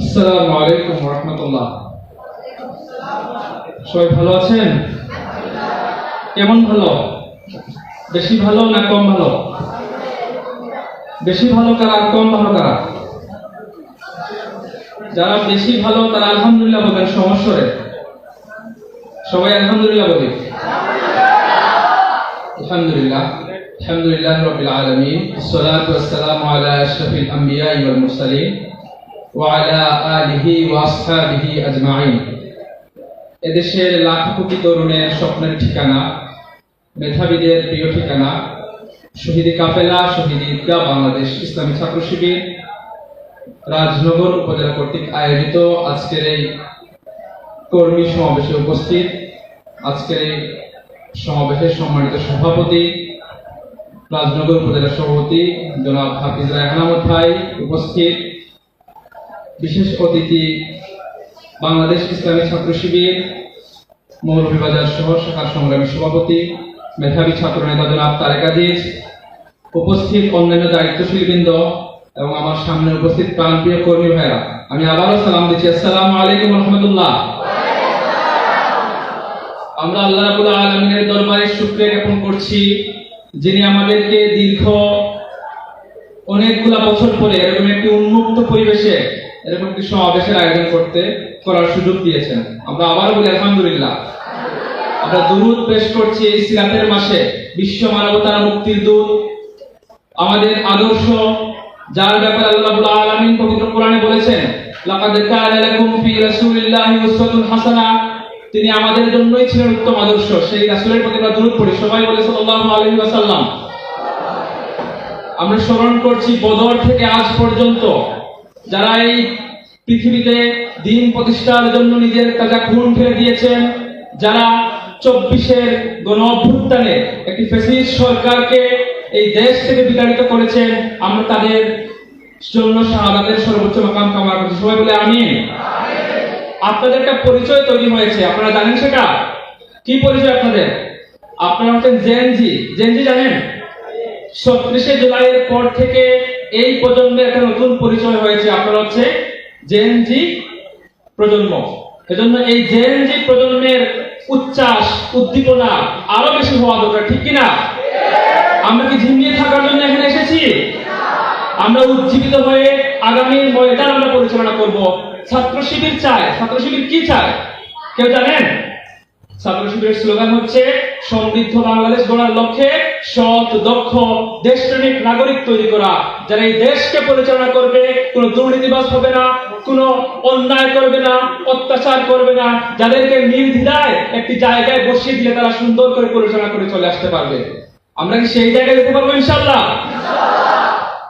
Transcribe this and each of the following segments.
আসসালামু আলাইকুম রহমতুল্লাহ। সবাই ভালো আছেন? কেমন ভালো? বেশি ভালো না কম ভালো? বেশি ভালো কারা, কম ভালো কারা? যারা বেশি ভালো, তারা আলহামদুলিল্লাহ বলেন সমস্যরে সবাই আলহামদুলিল্লাহ বলি। আলহামদুলিল্লাহ আলহামদুলিল্লাহ রবিল আলমী সালাম আলা শফিল আম্বিয়া ইউল মুরসালিন। ওয়ালা আলিহি ওয়াসহাবিহি আজমাইন। এদেশের লাখ কোটি তরুণের স্বপ্নের ঠিকানা, মেধাবীদের প্রিয় ঠিকানা, শহীদি কাফেলা, শহীদ ঈদগাহ, বাংলাদেশ ইসলামী ছাত্র শিবির, রাজনগর উপজেলা কর্তৃক আয়োজিত আজকের এই কর্মী সমাবেশে উপস্থিত, আজকের এই সমাবেশের সম্মানিত সভাপতি, রাজনগর উপজেলা সভাপতি জনাব হাফিজ রায়হানামত ভাই উপস্থিত। অতিথি বাংলাদেশ ইসলামী ছাত্র শিবির মৌলভীবাজার শহর শাখার সংগ্রামী সভাপতি, মেধাবী ছাত্র নেতা জনাব তারেক আজিজ, উপস্থিত অন্যান্য দায়িত্বশীল বৃন্দ এবং আমার সামনে উপস্থিত প্রাণপ্রিয় কর্মী ভাইরা আমি আবারও সালাম দিচ্ছি। আসসালামু আলাইকুম রহমতুল্লাহ। আমরা আল্লাহ রাবুল আলমিনের দরবারে শুক্রিয়া জ্ঞাপন করছি, যিনি আমাদেরকে দীর্ঘ অনেকগুলা বছর পরে এরকম একটি উন্মুক্ত পরিবেশে এরকম একটি সমাবেশের আয়োজন করতে, করার সুযোগ দিয়েছেন। আমরা আবার বলি, আলহামদুলিল্লাহ। আমরা দুরুদ পেশ করছি এই সিরাতের মাসে। বিশ্ব মানবতার মুক্তির দূত, আমাদের আদর্শ, যার ব্যাপারে আল্লাহ আলামিন পবিত্র কোরআনে বলেছেন তিনি আমাদের জন্যই ছিলেন উত্তম আদর্শ। সেই রাসূলের প্রতি আমরা দুরূদ পড়ি। সবাই বলে, সাল্লাল্লাহু আলাইহি ওয়াসাল্লাম। আমরা স্মরণ করছি বদর থেকে আজ পর্যন্ত যারা এই পৃথিবীতে দিন প্রতিষ্ঠার জন্য নিজের কাজা খুন ফেলে দিয়েছেন, যারা চব্বিশের গণ অভ্যুত্থানে একটি সরকারকে এই দেশ থেকে বিতাড়িত করেছেন, আমরা তাদের জন্য সর্বোচ্চ মাকাম করছি। সবাই বলে আমি আপনাদের একটা পরিচয় তৈরি হয়েছে, আপনারা জানেন সেটা? কি পরিচয় আপনাদের? আপনারা হচ্ছেন জেনজি। জেনজি জানেন? ছত্রিশে জুলাইয়ের পর থেকে এই প্রজন্মের একটা নতুন পরিচয় হয়েছে, আপনার হচ্ছে জেনজি প্রজন্ম। এজন্য এই জেনজি প্রজন্মের উচ্ছ্বাস, উদ্দীপনা আরও বেশি হওয়া দরকার, ঠিক কিনা? আমরা কি ঝিমিয়ে থাকার জন্য এখানে এসেছি? আমরা উজ্জীবিত হয়ে আগামীর ময়দান আমরা পরিচালনা করব। ছাত্র শিবির চায়। ছাত্র শিবির কি চায়? কেউ জানেন? ছাত্র শিবিরের স্লোগান হচ্ছে সমৃদ্ধ বাংলাদেশ গড়ার লক্ষ্যে সৎ, দক্ষ, দেশপ্রেমিক নাগরিক তৈরি করা। যারা এই দেশকে পরিচালনা করবে, কোনো দুর্নীতিবাজ হবে না, কোনো অন্যায় করবে না, অত্যাচার করবে না। যাদেরকে নির্দ্বিধায় একটি জায়গায় বসিয়ে দিলে তারা সুন্দর করে পরিচালনা করে চলে আসতে পারবে। আমরা কি সেই জায়গায় যেতে পারব ইনশাল্লাহ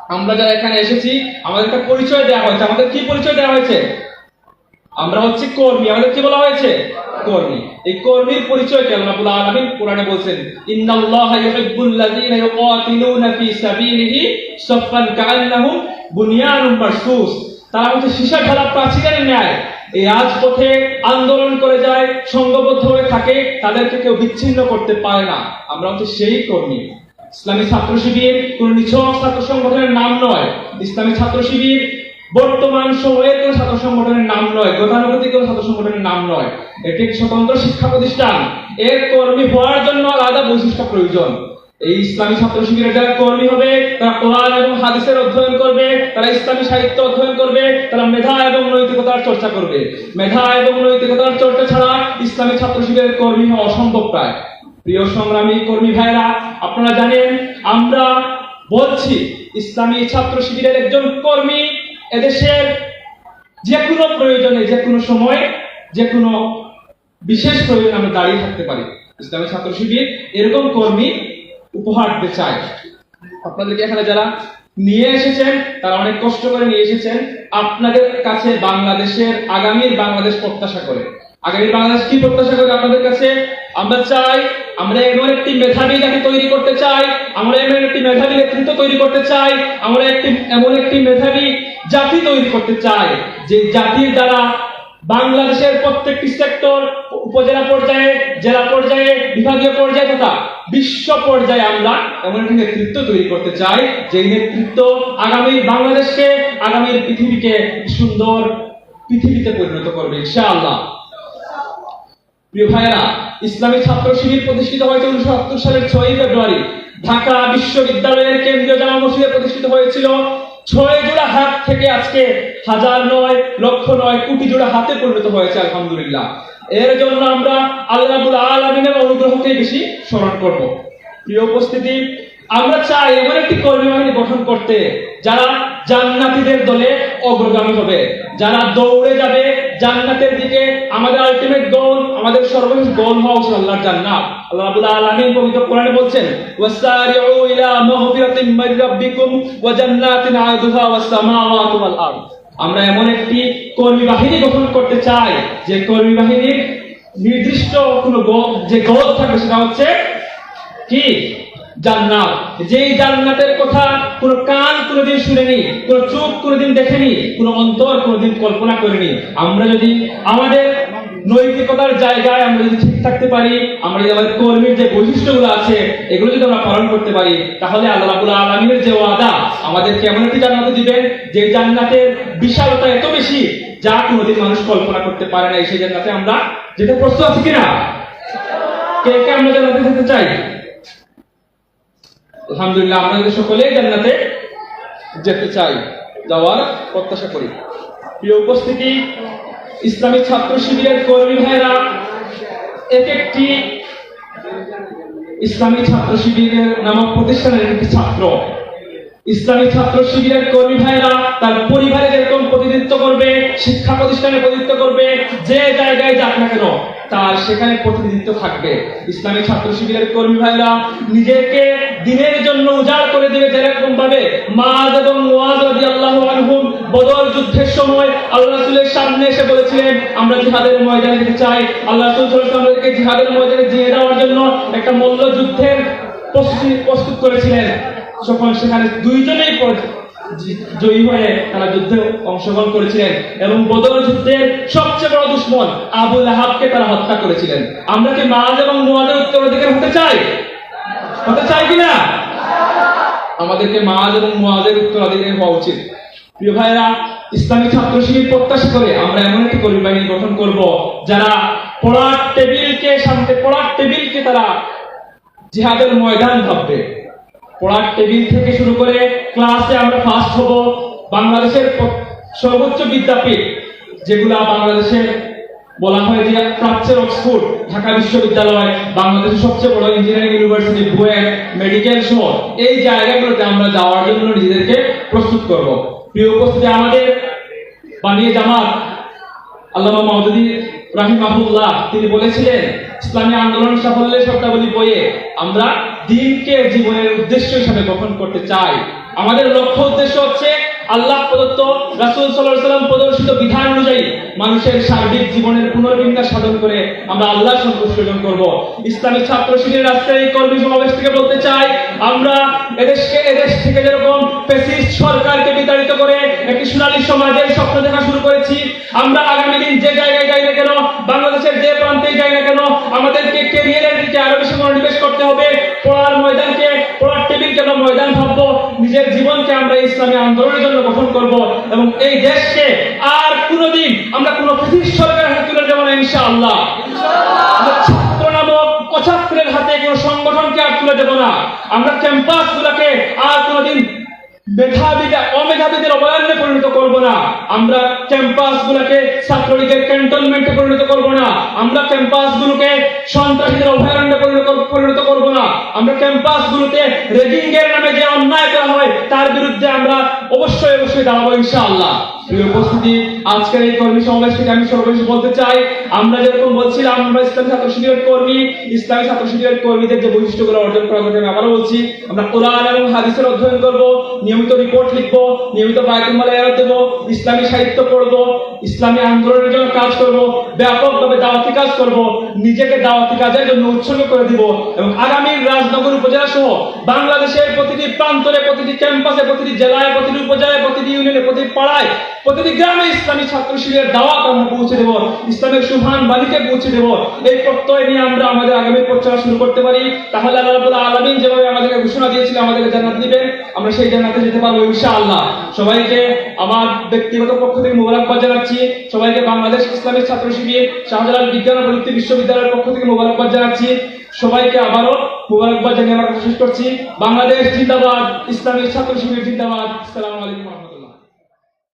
আমরা যারা এখানে এসেছি, আমাদের একটা পরিচয় দেওয়া হয়েছে। আমাদের কি পরিচয় দেওয়া হয়েছে? আমরা হচ্ছে কর্মী। আমাদের কি বলা হয়েছে? কর্মী। এই কর্মীর পরিচয় কেন আলামিন কোরআনে ইন্নাল্লাহা ইউহিব্বুল ইউকাতিলুনা সাফফান কাআন্নাহুম বুনিয়ানুম মারসুস তারা হচ্ছে সীসা ঢালা প্রাচীরের ন্যায়। এই রাজপথে আন্দোলন করে যায়, সংঘবদ্ধ হয়ে থাকে, তাদেরকে কেউ বিচ্ছিন্ন করতে পারে না। আমরা হচ্ছে সেই কর্মী। ইসলামী ছাত্র শিবির কোন নিছক ছাত্র সংগঠনের নাম নয়। ইসলামী ছাত্র শিবির বর্তমান সময়ে কোন ছাত্র সংগঠনের নাম নয় গতানুগতিক কোন ছাত্র সংগঠনের নাম নয়। এটি একটি স্বতন্ত্র শিক্ষা প্রতিষ্ঠান। এর কর্মী হওয়ার জন্য আলাদা বৈশিষ্ট্য প্রয়োজন। এই ইসলামী ছাত্র শিবিরের যারা কর্মী হবে, তারা কোরআন এবং হাদিসের অধ্যয়ন করবে, তারা ইসলামী সাহিত্য অধ্যয়ন করবে, তারা মেধা এবং নৈতিকতার চর্চা করবে। মেধা এবং নৈতিকতার চর্চা ছাড়া ইসলামী ছাত্র শিবিরের কর্মী হওয়া অসম্ভব প্রায়। প্রিয় সংগ্রামী কর্মী ভাইরা আপনারা জানেন, আমরা বলছি, ইসলামী ছাত্র শিবিরের একজন কর্মী এদেশের যে কোনো প্রয়োজনে যে কোনো সময় যে কোনো বিশেষ প্রয়োজনে আমরা দাঁড়িয়ে থাকতে পারি। ইসলামী ছাত্র শিবির এরকম কর্মী উপহার দিতে চায়। আপনাদেরকে এখানে যারা নিয়ে এসেছেন, তারা অনেক কষ্ট করে নিয়ে এসেছেন। আপনাদের কাছে বাংলাদেশের, আগামীর বাংলাদেশ প্রত্যাশা করে। আগামীর বাংলাদেশ কি প্রত্যাশা করে আপনাদের কাছে? আমরা চাই আমরা এমন একটি মেধাবী জাতি তৈরি করতে চাই, আমরা এমন একটি মেধাবী নেতৃত্ব তৈরি করতে চাই, আমরা একটি, এমন একটি মেধাবী জাতি তৈরি করতে চাই, যে জাতির দ্বারা বাংলাদেশের প্রত্যেকটি সেক্টর উপজেলা পর্যায়ে, জেলা পর্যায়ে, বিভাগীয় পর্যায়ে তথা বিশ্ব পর্যায়ে আমরা এমন একটি নেতৃত্ব তৈরি করতে চাই যে নেতৃত্ব আগামী বাংলাদেশকে, আগামী পৃথিবীকে সুন্দর পৃথিবীতে পরিণত করবে, ইনশাআল্লাহ। প্রিয় ভাইয়েরা, ইসলামী ছাত্র শিবির প্রতিষ্ঠিত হয়েছে উনিশশো সত্তর সালের ছয়ই ফেব্রুয়ারি। ঢাকা বিশ্ববিদ্যালয়ের কেন্দ্রীয় জামা মসজিদে প্রতিষ্ঠিত হয়েছিল। ছয় জোড়া হাত থেকে আজকে হাজার নয়, লক্ষ নয় কোটি জোড়া হাতে পরিণত হয়েছে, আলহামদুলিল্লাহ। এর জন্য আমরা আল্লাহুল আলামিনের অনুগ্রহকে বেশি স্মরণ করব। প্রিয় উপস্থিতি, আমরা চাই এমন একটি কর্মী বাহিনী গঠন করতে যারা জান্নাতীদের দলে অগ্রগামী হবে, যারা দৌড়ে যাবে জান্নাতের দিকে আমাদের আলটিমেট গোল আমাদের সর্বশেষ গোল হওয়া উচিত আল্লাহর জান্নাত। আল্লাহ রাব্বুল আলামিন পবিত্র কোরআনে বলছেন ওয়াসারিউ ইলা মাগফিরাতিন মির রাব্বিকুম ওয়া জান্নাতিন আরদুহা ওয়াস সামাওয়াতু ওয়াল আরদ। আমরা এমন একটি কর্মী বাহিনী গঠন করতে চাই, যে কর্মী বাহিনীর নির্দিষ্ট কোনো যে গোল থাকবে সেটা হচ্ছে কি? জান্নাত। যেই জান্নাতের কথা কোনো কান কোনোদিন শুনেনি চোখ কোনোদিন দেখেনি অন্তর কোনোদিন কল্পনা করেনি। আমরা যদি আমাদের নৈতিকতার জায়গায় আমরা যদি ঠিক থাকতে পারি, আমরা যদি আমাদের কর্মীর যে বৈশিষ্ট্যগুলো আছে, এগুলো যদি আমরা পালন করতে পারি, তাহলে আল্লাহ আলামিনের যে ওয়াদা আমাদের কেমন একটি দিবেন যে জান্নাতের বিশালতা এত বেশি যা কোনোদিন মানুষ কল্পনা করতে পারে না। এই সেই জান্নাতে আমরা যেতে প্রস্তুত আছি কিনা? কে কে আমরা জান্নাতে যেতে চাই? আলহামদুলিল্লাহ যদি সকলেই জান্নাতে যেতে চাই, যাওয়ার প্রত্যাশা করি। প্রিয় উপস্থিতি, ইসলামী ছাত্র শিবিরের কর্মী ভাইরা এক একটি ইসলামী ছাত্র শিবিরের নামক প্রতিষ্ঠানের একটি ছাত্র। ইসলামী ছাত্র শিবিরের কর্মী ভাইরা তার পরিবারে যেরকম প্রতিনিধিত্ব করবে, শিক্ষা প্রতিষ্ঠানে প্রতিনিধিত্ব করবে, যে জায়গায় যাক না কেন। তার সেখানে প্রতিনিধিত্ব থাকবে। ইসলামী ছাত্র শিবিরের কর্মী ভাইরা নিজেকে দিনের জন্য উজাড় করে দেবে যেরকম ভাবে মাদ এবং মুয়াজ রাদিয়াল্লাহু আনহুম বদর যুদ্ধের সময় আল্লাহ রাসূলের সামনে এসে বলেছিলেন, আমরা জিহাদের ময়দানে যেতে চাই। আল্লাহ রাসূল ওয়াসাল্লামকে জিহাদের ময়দানে জিয়ে দেওয়ার জন্য একটা মল্ল যুদ্ধের প্রস্তুতি প্রস্তুত করেছিলেন। যখন সেখানে দুইজনেই জয়ী হয়ে তারা যুদ্ধে অংশগ্রহণ করেছিলেন এবং বদর যুদ্ধের সবচেয়ে বড় দুশ্মন আবু লাহাবকে তারা হত্যা করেছিলেন। আমরা কি মাজ এবং নোয়াদের উত্তরাধিকার হতে চাই? হতে চাই কিনা? আমাদেরকে মাজ এবং মুয়াজের উত্তরাধিকারী হওয়া উচিত। প্রিয় ভাইরা ইসলামী ছাত্র শিবির প্রত্যাশা করে আমরা এমন একটি কর্মী বাহিনী গঠন করব, যারা পড়ার টেবিলকে সামনে পড়ার টেবিলকে তারা জিহাদের ময়দান ভাববে। পড়ার টেবিল থেকে শুরু করে ক্লাসে আমরা ফার্স্ট হব বাংলাদেশের সর্বোচ্চ বিদ্যাপীঠ, যেগুলা বাংলাদেশের বলা হয় যে প্রাচ্যের অক্সফোর্ড, ঢাকা বিশ্ববিদ্যালয়, বাংলাদেশের সবচেয়ে বড় ইঞ্জিনিয়ারিং ইউনিভার্সিটি বুয়েট মেডিকেল সহ এই জায়গাগুলোতে আমরা যাওয়ার জন্য নিজেদেরকে প্রস্তুত করব। প্রিয় উপস্থিতি, আমাদের বানিয়ে জামাত আল্লামা মাহমুদি রাহিমাহুল্লাহ তিনি বলেছিলেন, ইসলামী আন্দোলন সাফল্যের শব্দাবলী বইয়ে আমরা দিনকে জীবনের উদ্দেশ্য হিসাবে গঠন করতে চাই। আমাদের লক্ষ্য উদ্দেশ্য হচ্ছে আল্লাহ প্রদত্ত রাসূল আলাইহি সাল্লাম প্রদর্শিত বিধান অনুযায়ী মানুষের সার্বিক জীবনের পুনর্বিন্যাস সাধন করে আমরা আল্লাহ সন্তুষ্ট অর্জন করব। ইসলামী ছাত্র আজকের এই কর্মী সমাবেশ থেকে বলতে চাই, আমরা এদেশকে এদেশ থেকে যেরকম ফ্যাসিস্ট সরকারকে বিতাড়িত করে একটি সোনালী সমাজের স্বপ্ন দেখা শুরু করেছি, আমরা আগামী দিন যে জায়গায় যাই না কেন, বাংলাদেশের যে প্রান্তে যাই না কেন, আমাদেরকে ক্যারিয়ারের দিকে আরও বেশি মনোনিবেশ করতে হবে, পড়ার ময়দানকে ইসলামী আন্দোলনের জন্য গঠন করব এবং এই দেশকে আর কোনোদিন আমরা কোনো ফ্যাসিস্ট সরকারের হাতে তুলে দেবো না, ইনশাআল্লাহ। আল্লাহ ছাত্র নামক অছাত্রের হাতে কোনো সংগঠনকে আর তুলে দেবো না। আমরা ক্যাম্পাস গুলাকে আর কোনোদিন মেধাবীরা অমেধাবীদের অবয়ান্নে পরিণত করব না। আমরা ক্যাম্পাস গুলোকে ছাত্রলীগের ক্যান্টনমেন্টে পরিণত করব না। আমরা ক্যাম্পাস গুলোকে সন্ত্রাসীদের অভয়ারণ্যে পরিণত পরিণত করব না। আমরা ক্যাম্পাস গুলোতে রেগিং এর নামে যে অন্যায় করা হয়, তার বিরুদ্ধে আমরা অবশ্যই অবশ্যই দাঁড়াবো ইনশাআল্লাহ। উপস্থিতি, আজকের এই কর্মী সমাবেশ থেকে আমি সর্বশেষ বলতে চাই, আমরা যেরকম বলছিলাম, আমরা ইসলামী ছাত্র কর্মী, ইসলামী ছাত্র কর্মীদের যে বৈশিষ্ট্যগুলো অর্জন করার আমি আবারও বলছি, আমরা কোরআন এবং হাদিসের অধ্যয়ন করব, নিয়মিত রিপোর্ট লিখব, নিয়মিত মালা ইসলামী সাহিত্য পড়ব, ইসলামী আন্দোলনের জন্য কাজ করব, ব্যাপকভাবে দাওয়াতি কাজ করব, নিজেকে দাওয়াতি কাজের জন্য উৎসর্গ করে দিব এবং আগামী রাজনগর উপজেলা সহ বাংলাদেশের প্রতিটি প্রান্তরে, প্রতিটি ক্যাম্পাসে, প্রতিটি জেলায়, প্রতিটি উপজেলায়, প্রতিটি ইউনিয়নে, প্রতিটি পাড়ায় প্রতিটি গ্রামে ইসলামী ছাত্র শিবিরের দাওয়াত আমরা পৌঁছে দেব। ইসলামের সুভান বাণীকে পৌঁছে দেব। এই প্রত্যয় নিয়ে আমরা আমাদের আগামী প্রচার শুরু করতে পারি। তাহলে আল্লাহ আলামিন যেভাবে আমাদেরকে ঘোষণা দিয়েছিল, আমাদেরকে জান্নাত দিবেন, আমরা সেই জান্নাতে যেতে পারব ইনশাআল্লাহ। সবাইকে আমার ব্যক্তিগত পক্ষ থেকে মোবারকবাদ জানাচ্ছি। সবাইকে বাংলাদেশ ইসলামী ছাত্র শিবির শাহজালাল বিজ্ঞান ও প্রযুক্তি বিশ্ববিদ্যালয়ের পক্ষ থেকে মোবারকবাদ জানাচ্ছি। সবাইকে আবারও মোবারকবাদ জানিয়ে আমার শেষ করছি। বাংলাদেশ জিন্দাবাদ, ইসলামী ছাত্র শিবির জিন্দাবাদ। আসসালামু আলাইকুম।